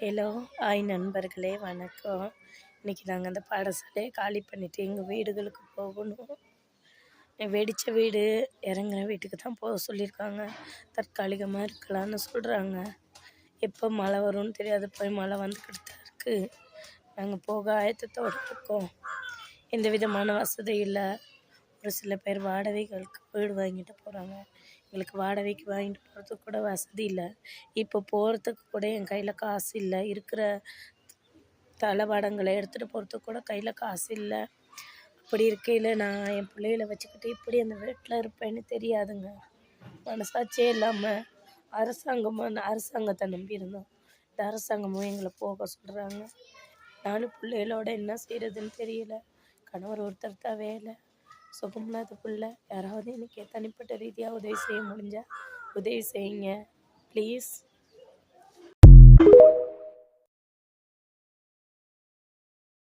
Hello ஆய் நண்பர்களே வணக்கம். இன்றைக்கி நாங்கள் அந்த பாடசாலையை காலி பண்ணிவிட்டு எங்கள் வீடுகளுக்கு போகணும். வெடித்த வீடு இறங்குற வீட்டுக்கு தான் போக சொல்லியிருக்காங்க. தற்காலிகமாக இருக்கலாம்னு சொல்கிறாங்க எப்போ மழை வரும்னு தெரியாது போய் மழை வந்துக்கிட்டு தான் இருக்குது நாங்கள் போக ஆயத்தத்தோடு இருக்கோம். எந்த விதமான வசதியும் இல்லை. ஒரு சில பேர் வாடகைகளுக்கு வீடு வாங்கிட்டு போகிறாங்க எங்களுக்கு வாடகைக்கு வாங்கிட்டு போகிறதுக்கு கூட வசதி இல்லை. இப்போ போகிறதுக்கு கூட என் கையில் காசு இல்லை. இருக்கிற தளவாடங்களை எடுத்துகிட்டு போகிறதுக்கு கூட கையில் காசு இல்லை. அப்படி இருக்கையில் நான் என் பிள்ளைகளை வச்சுக்கிட்டு இப்படி அந்த வீட்டில் இருப்பேன்னு தெரியாதுங்க. மனசாட்சியே இல்லாமல் அரசாங்கமாக அரசாங்கத்தை நம்பி இருந்தோம். இந்த அரசாங்கமும் எங்களை போக சொல்கிறாங்க நானும் பிள்ளைகளோட என்ன செய்கிறதுன்னு தெரியல. கணவர் ஒருத்தர் தான் வேலை. சுகமில்லாத பிள்ளை யாராவது எனக்கு தனிப்பட்ட ரீதியாக உதவி செய்ய முடிஞ்சால் உதவி செய்யுங்க. ப்ளீஸ்